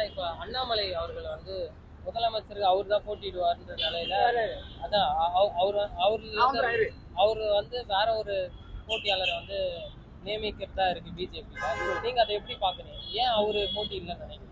ஏன்னா இப்ப அண்ணாமலை அவர்கள் வந்து முதலமைச்சர் அவர் தான் போட்டிடுவார்ன்ற நிலையில அதான் அவ- அவர் அவர் அவர் வந்து வேற ஒரு போட்டியாளரை வந்து நியமிக்கிறதா இருக்கு பிஜேபி நீங்க அதை எப்படி பாக்குறீங்க? ஏன் அவரு போட்டி இல்லைன்னு நினைக்கிறீங்க?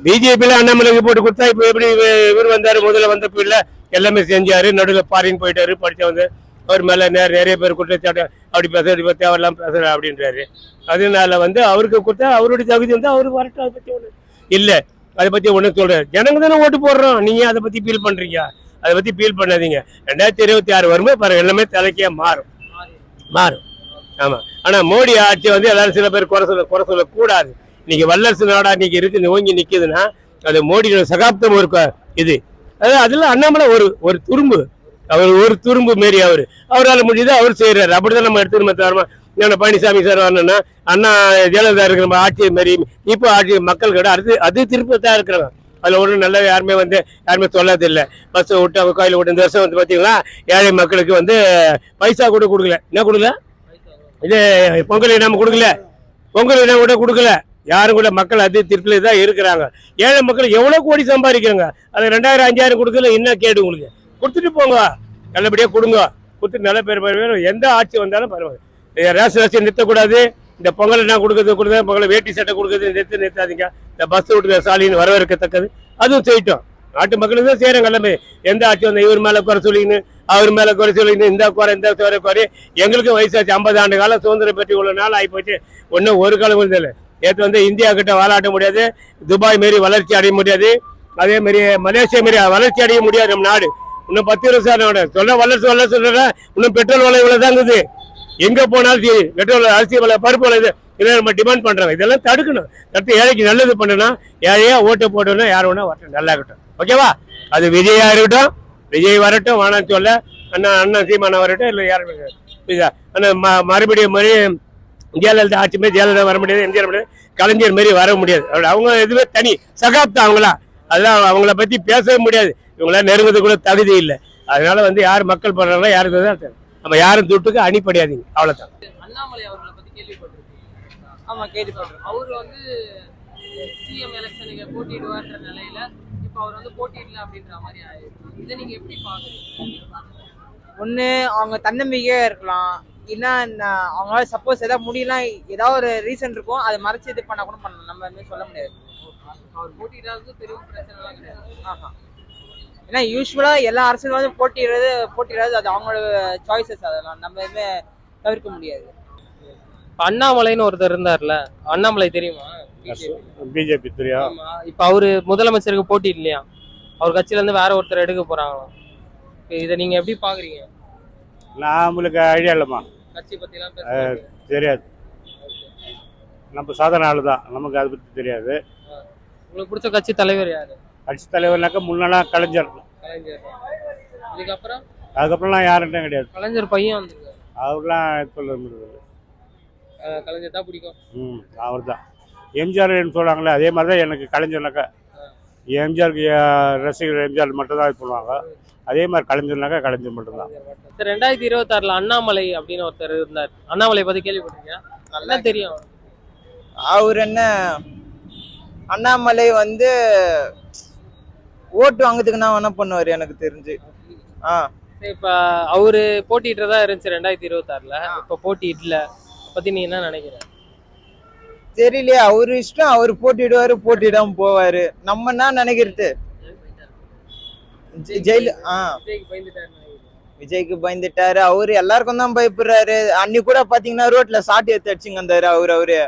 பிஜேபியில அண்ணாமலைக்கு போட்டு கொடுத்தா இப்ப எப்படி இவ- இவர் வந்தாரு முதல்ல வந்த பிள்ளை எல்லாமே செஞ்சாரு நடுவில் ஃபாரின் போயிட்டாரு படிச்ச வந்து அவர் மேல நிறைய நிறைய பேர் குற்றச்சாட்டு அப்படி பேச இப்படி பேச தேவையில்லாம் பேசுற அப்படின்றாரு. அதனால வந்து அவருக்கு கொடுத்தா அவருடைய தகுதி வந்து அவரு வரட்டும் அதை பத்தி ஒண்ணு இல்லை. அதை பத்தி ஒண்ணு சொல்கிறேன் ஜனங்க தானே ஓட்டு போடுறோம். நீங்க அதை பத்தி ஃபீல் பண்றீங்க. அதை பத்தி ஃபீல் பண்ணாதீங்க. ரெண்டாயிரத்தி இருபத்தி ஆறு வரும்போது பாருங்க எல்லாமே தலைக்கே மாறும். மாறும். ஆமா. ஆனா மோடி ஆட்சி வந்து எல்லாரும் சில பேர் குறை சொல்ல குறை சொல்லக்கூடாது. இன்னைக்கு வல்லரசு நாடா இன்னைக்கு இருக்கு ஓங்கி நிக்குதுன்னா அது மோடியோட சகாப்தம் ஒரு க- இது. அதாவது அதுல அண்ணாமலை ஒரு ஒரு துரும்பு. அவர் ஒரு துரும்பு மாரி அவர். அவரால் முடிஞ்சது அவர் செய்யறாரு அப்படிதான் நம்ம எடுத்துக்கணும் தவிர என்ன பழனிசாமி சார் வரணும்னா அண்ணா ஜெயலலிதா இருக்கிற நம்ம ஆட்சி மாரி இப்போ ஆட்சி மக்கள் கூட அது அது திருப்பி தான் இருக்கிறாங்க அதில் ஒன்றும் நல்லா யாருமே வந்து யாருமே சொல்லாது இல்லை பஸ்ஸை விட்டு அவங்க கோயில் விட்டு இந்த வருஷம் வந்து பார்த்தீங்களா ஏழை மக்களுக்கு வந்து பைசா கூட கொடுக்கல. என்ன கொடுக்கல? இது பொங்கல் இடம் கொடுக்கல. பொங்கல் இடம் கூட கொடுக்கல. யாரும் கூட மக்கள் அது திருப்பில தான் இருக்கிறாங்க. ஏழை மக்கள் எவ்வளோ கோடி சம்பாதிக்கிறாங்க? அது ரெண்டாயிரம் அஞ்சாயிரம் கொடுக்கல என்ன கேடு உங்களுக்கு? கொடுத்துட்டு போங்க. நல்லபடியாக கொடுங்க. கொடுத்துட்டு நல்ல பேர் பேர் எந்த ஆட்சி வந்தாலும் பரவாயில்ல. ரேஷன் ரேஷன் நிறுத்தக்கூடாது. இந்த பொங்கல் என்ன கொடுக்குறது கொடுக்குறது பொங்கல் வேட்டி சட்டை கொடுக்குறது நிறுத்து நிறுத்தாதீங்க. இந்த பஸ் விட்டு சாலின்னு வரவேற்கத்தக்கது. அதுவும் செய்யட்டும். நாட்டு மக்களுக்கு தான் செய்கிறாங்க எல்லாமே. எந்த ஆட்சி வந்து இவர் மேலே குறை சொல்லிக்கின்னு அவர் மேலே குறை சொல்லிக்கின்னு இந்த குறை இந்த குறை குறை. எங்களுக்கு வயசாச்சு ஐம்பது ஆண்டு காலம் சுதந்திரம் பெற்று இவ்வளோ நாள் ஆகி போச்சு ஒன்றும் ஒரு காலம் இல்லை. நேற்று வந்து இந்தியா கிட்ட வாலாட்ட முடியாது. துபாய் மாரி வளர்ச்சி அடைய முடியாது. அதே மாதிரி மலேசியா மாரி வளர்ச்சி அடைய முடியாது நம்ம நாடு. இன்னும் பத்து வருஷம் சொல்ல வளர்ச்சி வளர்ச்சி சொல்ற இன்னும் பெட்ரோல் விலை இவ்வளோ தான் இருக்குது. எங்க போனாலும் சரி பெட்ரோல் அரிசி விலை பருப்பு விலை இது இதெல்லாம் நம்ம டிமாண்ட் பண்றாங்க இதெல்லாம் தடுக்கணும். தடுத்து ஏழைக்கு நல்லது பண்ணணும் ஏழையா ஓட்டு போட்டோம்னா யார் வேணா வரட்டும் நல்லா இருக்கட்டும். ஓகேவா அது விஜயா இருக்கட்டும் விஜய் வரட்டும் வேணாம்னு சொல்ல அண்ணா அண்ணா சீமானா வரட்டும் இல்லை யாரும் புரியுதா ஆனால் ம மறுபடியும் மறுபடியும் ஜெயலலிதா ஆட்சி மாதிரி ஜெயலலிதா வர முடியாது எம்ஜிஆர் முடியாது கலைஞர் மாரி வர முடியாது. அவங்க எதுவுமே தனி சகாப்தம் அவங்களா. அதெல்லாம் அவங்கள பத்தி பேசவே முடியாது. இவங்கள நெருங்குறது கூட தகுதி இல்லை. அதனால வந்து யார் மக்கள் பண்றாங்களோ யாருக்கு தான் தெரியும். நம்ம யாரும் துட்டுக்கு அணிப்படையாதீங்க அவ்வளவுதான். அண்ணாமலை அவர்களை பத்தி கேள்விப்பட்டிருக்கீங்க. ஆமா கேள்விப்பட்டிருக்கேன் அவர் வந்து சிஎம் எலெக்ஷனுக்கு போட்டியிடுவார்ன்ற நிலையில இப்ப அவர் வந்து போட்டியிடல அப்படின்ற மாதிரி ஆயிருக்கு இதை நீங்க எப்படி பாக்குறீங்க ஒண்ணு அவங்க தன்னம்பிக்கையா இருக்கலாம். இல்லைன்னா அவங்களால சப்போஸ் ஏதாவது முடியலாம் ஏதாவது ஒரு ரீசன் இருக்கும் அதை மறைச்சு இது பண்ணா கூட பண்ணலாம். நம்ம எதுவுமே சொல்ல முடியாது. அவர் போட்டியிடாதது பெரிய பிரச்சனை எல்லாம் கிடையாது. ஆஹா. ஏன்னா யூஸ்வலா எல்லா அரசியல்வாதும் போட்டிடுறது போட்டிடுறது அது அவங்களோட சாய்ஸஸ் அதெல்லாம். நம்ம எதுவுமே தவிர்க்க முடியாது. அண்ணாமலைன்னு ஒருத்தர் இருந்தார்ல. அண்ணாமலை தெரியுமா? பிஜேபி தெரியும் இப்ப அவரு முதலமைச்சருக்கு போட்டி இல்லையா? அவர் கட்சியில இருந்து வேற ஒருத்தர் எடுக்க போறாங்களாம் இதை நீங்க எப்படி பாக்குறீங்க? நம்மளுக்கு ஐடியா இல்லைம்மா. கட்சி பத்தி எல்லாம் பேசுறீங்க தெரியாது. நம்ம சாதாரண ஆளு தான். நமக்கு அதை பற்றி தெரியாது. உங்களுக்கு பிடிச்ச கட்சி தலைவர் யாரு? கட்சி தலைவர்னாக்கா முன்னெல்லாம் கலைஞர். கலைஞர். இதுக்கப்புறம் அதுக்கப்புறம்லாம் யாருகிட்டும் கிடையாது. கலைஞர் பையன் வந்திருக்காரு. அவர்லாம் சொல்ல முடியாது கலைஞர் தான் பிடிக்கும். ம் அவர் தான் எம்ஜிஆர்னு சொல்கிறாங்களே அதே மாதிரி தான் எனக்கு கலைஞர்னாக்கா. எம்ஜிஆருக்கு ரசிகர் எம்ஜிஆர் மட்டும் தான் இது பண்ணுவாங்க. அதே மாதிரி கலைஞர்னாக்கா கலைஞர் மட்டும்தான் சார் ரெண்டாயிரத்தி இருபத்தாறுல அண்ணாமலை அப்படின்னு ஒருத்தர் இருந்தார். அண்ணாமலை பத்தி கேள்விப்பட்டிருக்கீங்க நல்லா தெரியும்? அவர் என்ன அண்ணாமலை வந்து ஓட்டு வாங்குறதுக்கு நான் என்ன பண்ணுவார் எனக்கு தெரிஞ்சு? ஆ. இப்ப அவரு போட்டிட்டுறதா இருந்துச்சு ரெண்டாயிரத்தி இருபத்தாறுல. இப்ப போட்டி இல்ல. பத்தி நீ என்ன நினைக்கிற? தெரியலையே அவர் இஷ்டம் அவர் போட்டிடுவாரு போட்டிடாம போவாரு. நம்ம என்ன நினைக்கிறது? ஜெயிலு ஆ. விஜய்க்கு பயந்துட்டாரு. அவரு எல்லாருக்கும் தான் பயப்படுறாரு. அன்னைக்கு கூட பாத்தீங்கன்னா ரோட்ல சாட்டி எடுத்து அடிச்சுங்க வந்தாரு அவரு அவரு.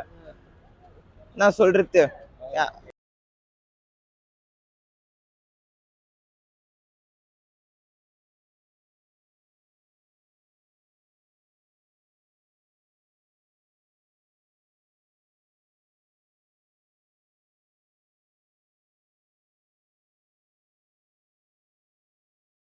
நான் சொல்றது?